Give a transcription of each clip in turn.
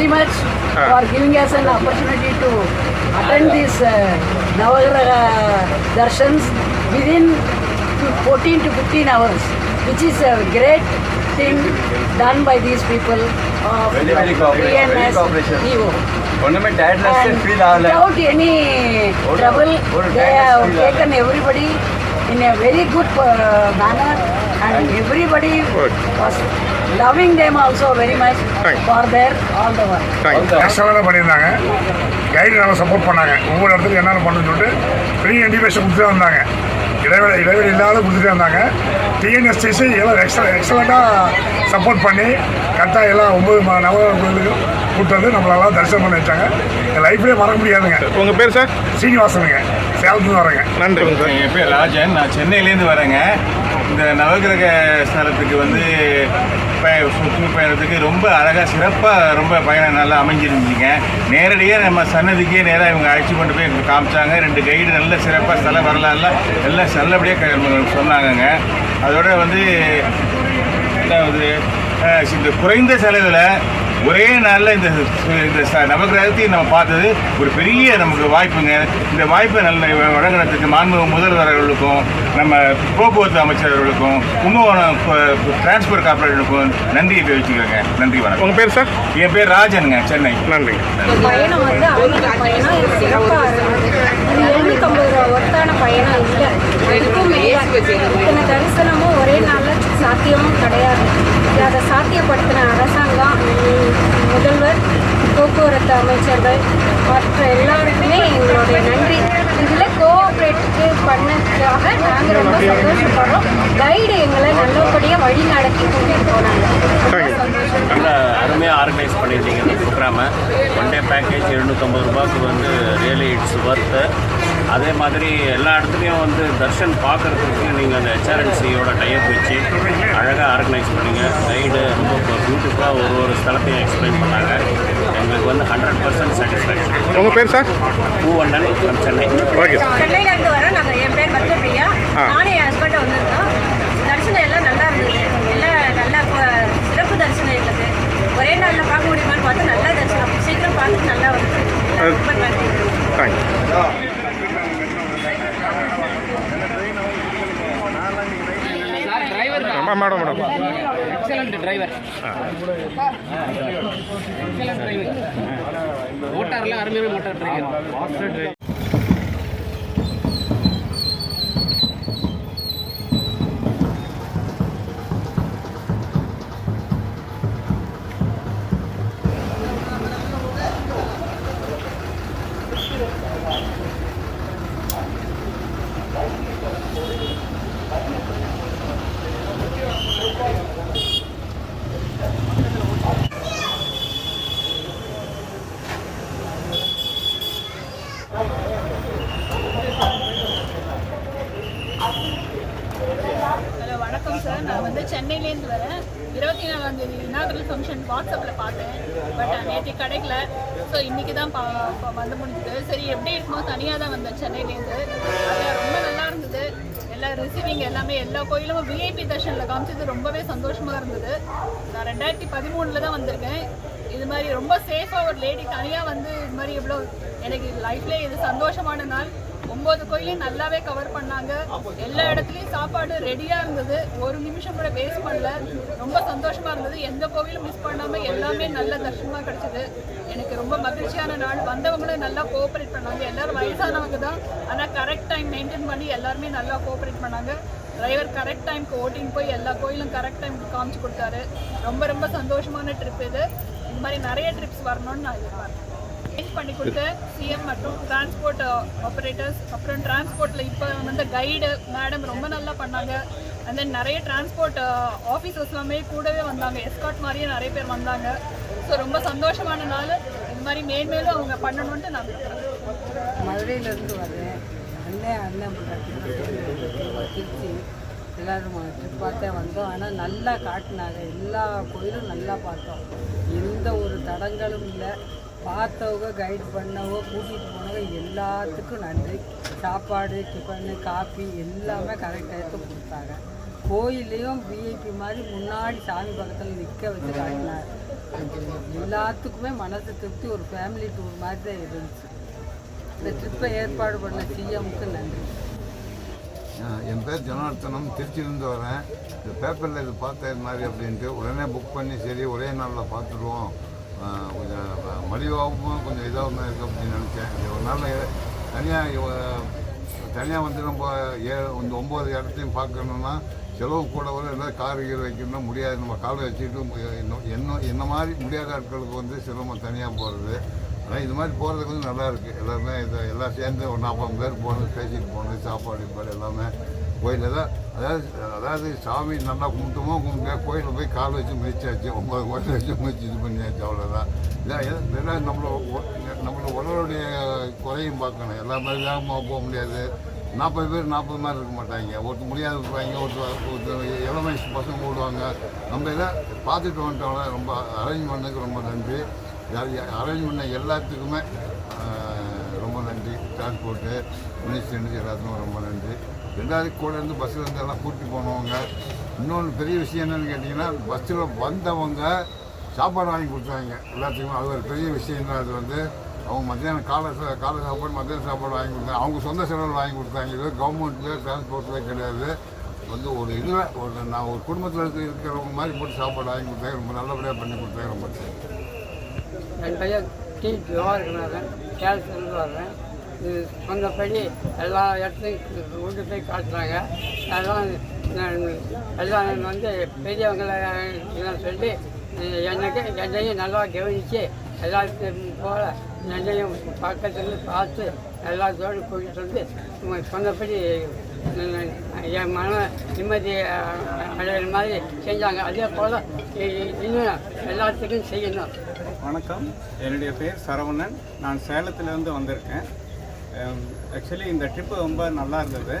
very much for giving us an opportunity to attend this uh, Navagraha darshans within 14 to 15 hours, which is a great thing done by these people of very, very PMS EO. And without any trouble, they have taken everybody in a very good manner and everybody was loving them also very much. For their all the work. எக்ஸலண்டாக பண்ணியிருந்தாங்க. Guide நல்லா support பண்ணாங்க. ஒவ்வொரு இடத்துக்கும் என்னென்ன பண்ணணும்னு சொல்லிட்டு free intimation கொடுத்துட்டே வந்தாங்க. இடைவெளி இடைவெளி இல்லாத கொடுத்துட்டே இருந்தாங்க டிஎன்எஸ்டிசி எல்லாம் எக்ஸல எக்ஸலண்ட்டாக சப்போர்ட் பண்ணி கரெக்டாக எல்லாம் ஒம்பது ம- நவ கோயிலுக்கும் கூட்டு வந்து நம்மளெல்லாம் தரிசனம் பண்ணி வச்சாங்க. என் லைஃப்லேயே மறக்க முடியாதுங்க. உங்கள் பேர் சார் சீனிவாசனுங்க. சேலத்துலேருந்து வரேங்க. சார் என் பேர் ராஜன். நான் சென்னையிலேருந்து வரேங்க. இந்த நவகிரக ஸ்தலத்துக்கு வந்து சுற்று பயணத்துக்கு ரொம்ப அழகாக சிறப்பாக ரொம்ப பயணம் நல்லா அமைஞ்சிருந்துச்சிங்க நேரடியாக நம்ம சன்னதிக்கே நேராக இவங்க அழைச்சி கொண்டு போய் எங்களுக்கு காமிச்சாங்க. ரெண்டு கைடு நல்ல சிறப்பாக ஸ்தல வரலாறுலாம் எல்லாம் நல்லபடியாக சொன்னாங்கங்க. அதோட வந்து ரெண்டாவது இந்த குறைந்த செலவில் ஒரே நாளில் இந்த இந்த நவகிரகத்தையும் நம்ம பார்த்தது ஒரு பெரிய நமக்கு வாய்ப்புங்க. இந்த வாய்ப்பை நல்ல வழங்குறதுக்கு மாண்பு முதல்வர் அவர்களுக்கும் நம்ம போக்குவரத்து அமைச்சர் அவர்களுக்கும் கும்பகோணம் டிரான்ஸ்போர்ட் கார்பரேஷனுக்கும் நன்றியை தெரிவிச்சுக்கிறேங்க. நன்றி வணக்கம். உங்கள் பேர் சார் என் பேர் ராஜனுங்க சென்னை. நன்றிங்க பயணம் வந்து பயணம் ஒருத்தான இல்லை. தரிசனமும் ஒரே நாளில் சாத்தியமும் கிடையாது. அதை சாத்தியப்படுத்தின அரசாங்கம் உம், முதல்வர் போக்குவரத்து அமைச்சர்கள் மற்ற எல்லாருக்குமே எங்களுடைய நன்றி இதில் கோஆப்ரேட்டுக்கு பண்ணதுக்காக நாங்கள் ரொம்ப சந்தோஷப்படுறோம் கைடு எங்களை நல்லபடியாக வழி நடத்தி கூட்டிகிட்டு போனாங்க ரொம்ப சந்தோஷம் நல்ல அருமையாக ஆர்கனைஸ் பண்ணியிருந்தீங்க இந்த ப்ரோக்ராமை ஒன் டே பேக்கேஜ் எழுநூற்றம்பது ரூபாய்க்கு வந்து ரியலி இட்ஸ் ஒர்த்து அதே மாதிரி எல்லா இடத்துலையும் வந்து தர்ஷன் பார்க்குறதுக்கு நீங்கள் அந்த ஹெச்ஆர்என்சியோட டைப் வச்சு அழகாக ஆர்கனைஸ் பண்ணீங்க. கைடு ரொம்ப பியூட்டிஃபுல்லாக ஒரு ஒரு ஸ்தலத்தையும் எக்ஸ்பிளைன் பண்ணாங்க. எங்களுக்கு வந்து ஹண்ட்ரட் பர்சன்ட் சாட்டிஸ்ஃபேக்ஷன் உங்கள் பேர் sir Poovannan from Chennai okay sir சென்னையில இருந்து வரோம். நாங்கள் என் பேர் பத்மபிரியா. நானும் என் ஹஸ்பண்டும் வந்திருந்தோம் தரிசனம் எல்லாம் நல்லா இருந்தது எல்லாம் நல்லா ப- சிறப்பு தரிசனம் எங்களுக்கு ஒரே நாளில் பார்க்க முடியுமான்னு பார்த்து நல்லா தரிசனம் சீக்கிரம் பார்த்துட்டு நல்லா வந்து ரொம்ப நன்றி. Madam madam excellent driver excellent driver மோட்டார்லாம் அருமையான மோட்டார் டிரைவர் இருபத்தி இனாகரல் ஃபங்க்ஷன் வாட்ஸ்அப்பில் பார்த்தேன். பட் நேற்று கிடைக்கல. ஸோ இன்றைக்கி தான் பா பா- வந்து முடிஞ்சுது. சரி எப்படி இருக்குமோ தனியாக தான் வந்தேன் சென்னையிலேருந்து அது ரொம்ப நல்லா இருந்தது. எல்லா ரிசீவிங் எல்லாமே எல்லா கோயிலும் விஐபி தர்ஷனில் காமிச்சது ரொம்பவே சந்தோஷமாக இருந்தது. நான் ரெண்டாயிரத்தி பதிமூணில் தான் வந்திருக்கேன். இது மாதிரி ரொம்ப சேஃபாக ஒரு லேடி தனியாக வந்து இது மாதிரி இவ்வளோ எனக்கு லைஃப்லேயே இது சந்தோஷமான நாள். ஒம்பது கோயிலையும் நல்லாவே கவர் பண்ணாங்க. எல்லா இடத்துலையும் சாப்பாடு ரெடியாக இருந்தது. ஒரு நிமிஷம் கூட வேஸ்ட் பண்ணல. ரொம்ப சந்தோஷமாக இருந்தது. எந்த கோவிலும் மிஸ் பண்ணாமல் எல்லாமே நல்ல தர்ஷனமாக கிடச்சிது. எனக்கு ரொம்ப மகிழ்ச்சியான நாள். வந்தவங்களும் நல்லா கோஆப்ரேட் பண்ணாங்க. எல்லோரும் வயசானவங்க தான். ஆனால் கரெக்ட் டைம் மெயின்டைன் பண்ணி எல்லாருமே நல்லா கோஆப்ரேட் பண்ணாங்க. டிரைவர் கரெக்ட் டைமுக்கு ஓட்டிங் போய் எல்லா கோயிலும் கரெக்ட் டைம்க்கு காமிச்சு கொடுத்தாரு. ரொம்ப ரொம்ப சந்தோஷமான ட்ரிப் இது. இது மாதிரி நிறைய ட்ரிப்ஸ் வரணும்னு நான் எதிர்பார்க்கிறேன். அரேஞ்ச் பண்ணி கொடுத்து சிஎம் மற்றும் டிரான்ஸ்போர்ட் ஆப்ரேட்டர்ஸ் uh, அப்புறம் டிரான்ஸ்போர்ட்டில் இப்போ வந்து கைடு மேடம் ரொம்ப நல்லா பண்ணாங்க. அண்ட் தென் நிறைய டிரான்ஸ்போர்ட் ஆஃபீஸர்ஸ் uh, எல்லாமே கூடவே வந்தாங்க. எஸ்காட் மாதிரியே நிறைய பேர் வந்தாங்க. ஸோ ரொம்ப சந்தோஷமான நாள். இது மாதிரி மேன்மேலும் அவங்க பண்ணணுன்ட்டு நான் மதுரையிலேருந்து வரேன் அண்ணன் அண்ணன் திருச்சி. எல்லோரும் ட்ரிப் பார்த்தே வந்தோம். ஆனால் நல்லா காட்டினாங்க. எல்லா கோயிலும் நல்லா பார்த்தோம். எந்த ஒரு தடங்களும் இல்லை. பார்த்தவங்க கைடு பண்ணவங்க கூட்டிகிட்டு போனவங்க எல்லாத்துக்கும் நன்றி. சாப்பாடு டிஃபனு காஃபி எல்லாமே கரெக்ட் டயத்துக்கு கொடுத்தாங்க. கோயிலையும் விஐபி மாதிரி முன்னாடி சாமி பக்கத்தில் நிற்க வச்சு காட்டினார் எல்லாத்துக்குமே மனசு திருப்தி ஒரு ஃபேமிலி டூர் மாதிரி தான் இருந்துச்சு. இந்த ட்ரிப்பை ஏற்பாடு பண்ண சிஎம்க்கு நன்றி. என் பேர் ஜனார்த்தனம் திருச்சியிலேருந்து வரேன். இந்த பேப்பரில் இது பார்த்தேன் மாதிரி அப்படின்ட்டு உடனே புக் பண்ணி சரி ஒரே நாளில் பார்த்துருவோம். கொஞ்சம் மலிவாகவும் கொஞ்சம் இதாகவும் இருக்குது அப்படின்னு நினச்சேன். ஒரு நாளில் தனியாக தனியாக வந்து நம்ம ஏ இந்த ஒம்பது இடத்தையும் பார்க்கணுன்னா செலவு கூட வரும் இல்லை கார் கீர் வைக்கணும்னா முடியாது. நம்ம காலை வச்சுக்கிட்டு இன்னும் என்ன என்ன மாதிரி முடியாத ஆட்களுக்கு வந்து சிரமம் தனியாக போகிறது ஆனால் இது மாதிரி போகிறதுக்கு வந்து நல்லா இருக்குது எல்லாருமே இதை எல்லாம் சேர்ந்து ஒரு நாற்பது பேர் போகணும் பேசிட்டு போகணும் சாப்பாடு கீப்பாடு எல்லாமே. கோயிலில் தான் அதாவது அதாவது சாமி நல்லா கும்பிட்டோமோ கும்பிட்டு கோயிலில் போய் கால் வச்சு முயற்சியாச்சு ஒம்பது கோயில் வச்சு முயற்சி இது பண்ணியாச்சு அவ்வளோதான் இதான் நம்மளை நம்மளை உடலுடைய குறையும் பார்க்கணும். எல்லா மாதிரி வேகமாக போக முடியாது. நாற்பது பேர் நாற்பது மாதிரி இருக்க மாட்டாங்க. ஒருத்தர் முடியாத இருப்பாங்க ஒருத்தர் ஒருத்தர் இளம் வயசு பசங்க ஓடுவாங்க நம்ம இதை பார்த்துட்டு வந்துட்டோம்ல ரொம்ப அரேஞ்ச் பண்ணதுக்கு ரொம்ப நன்றி. அரேஞ்ச் பண்ண எல்லாத்துக்குமே ரொம்ப நன்றி. டிரான்ஸ்போர்ட்டு மினிஸ்டர்ஸ் எல்லாத்துக்கும் ரொம்ப நன்றி. ரெண்டாவது கூட இருந்து பஸ்ஸில் இருந்து எல்லாம் கூட்டிட்டு போனவங்க. இன்னொன்று பெரிய விஷயம் என்னென்னு கேட்டிங்கன்னா பஸ்ஸில் வந்தவங்க சாப்பாடு வாங்கி கொடுத்தாங்க. எல்லாத்துக்குமே அது ஒரு பெரிய விஷயம் தான். அது வந்து அவங்க மத்தியானம் காலை காலை சாப்பாடு மத்தியானம் சாப்பாடு வாங்கி கொடுத்தாங்க அவங்க சொந்த செலவில் வாங்கி கொடுத்தாங்க. இது கவர்மெண்ட்டில் டிரான்ஸ்போர்ட்டில் கிடையாது. வந்து ஒரு இதில் ஒரு நான் ஒரு குடும்பத்தில் இருக்கிறவங்க மாதிரி போட்டு சாப்பாடு வாங்கி கொடுத்தாங்க ரொம்ப நல்லபடியாக பண்ணி கொடுத்தாங்க ரொம்ப என் பையன் டி திவாகரன் கேரளத்துலேருந்து வர்றேன் இது சொன்னபடி எல்லா இடத்துலையும் கொண்டு போய் காட்டுறாங்க. அதெல்லாம் எல்லாம் வந்து பெரியவங்களை சொல்லி எனக்கு என்னையும் நல்லா கவனித்து எல்லாத்தையும் போல என்னையும் பக்கத்துல பார்த்து எல்லாத்தோடு கூட்டிகிட்டு வந்து இவங்க சொன்னபடி என் மன நிம்மதி அடையிற மாதிரி செஞ்சாங்க. அதே போல் இன்னும் எல்லாத்துக்கும் செய்யணும். வணக்கம். என்னுடைய பேர் சரவணன். நான் சேலத்திலேருந்து வந்திருக்கேன். ஆக்சுவலி இந்த ட்ரிப்பு ரொம்ப நல்லா இருந்தது.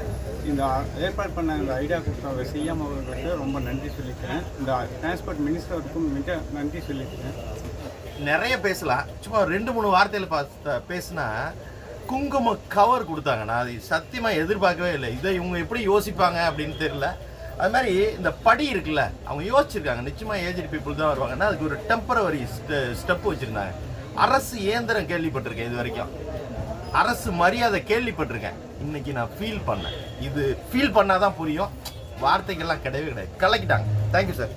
இந்த ஏற்பாடு பண்ண இந்த ஐடியா கொடுத்த சிஎம் அவர்களுக்கு ரொம்ப நன்றி சொல்லிக்கிறேன். இந்த டிரான்ஸ்போர்ட் மினிஸ்டருக்கும் மிக நன்றி சொல்லிக்கிறேன். நிறைய பேசலாம். சும்மா ரெண்டு மூணு வார்த்தையில் பார்த்து பேசினா குங்கும கவர் கொடுத்தாங்க நான் அது சத்தியமாக எதிர்பார்க்கவே இல்லை. இதை இவங்க எப்படி யோசிப்பாங்க அப்படின்னு தெரியல. அது மாதிரி இந்த படி இருக்குல்ல அவங்க யோசிச்சிருக்காங்க. நிச்சயமாக ஏஜ்டு பீப்புள் தான் வருவாங்கன்னா அதுக்கு ஒரு டெம்பரவரி ஸ்டெப் வச்சுருந்தாங்க. அரசு இயந்திரம் கேள்விப்பட்டிருக்கேன் இது வரைக்கும். அரசு மரியாதை கேள்விப்பட்டிருக்கேன். இன்னைக்கு நான் ஃபீல் பண்ணேன். இது ஃபீல் பண்ணாதான் புரியும். வார்த்தைகள்லாம் கிடையவே கிடையாது. கலக்கிட்டாங்க. Thank you sir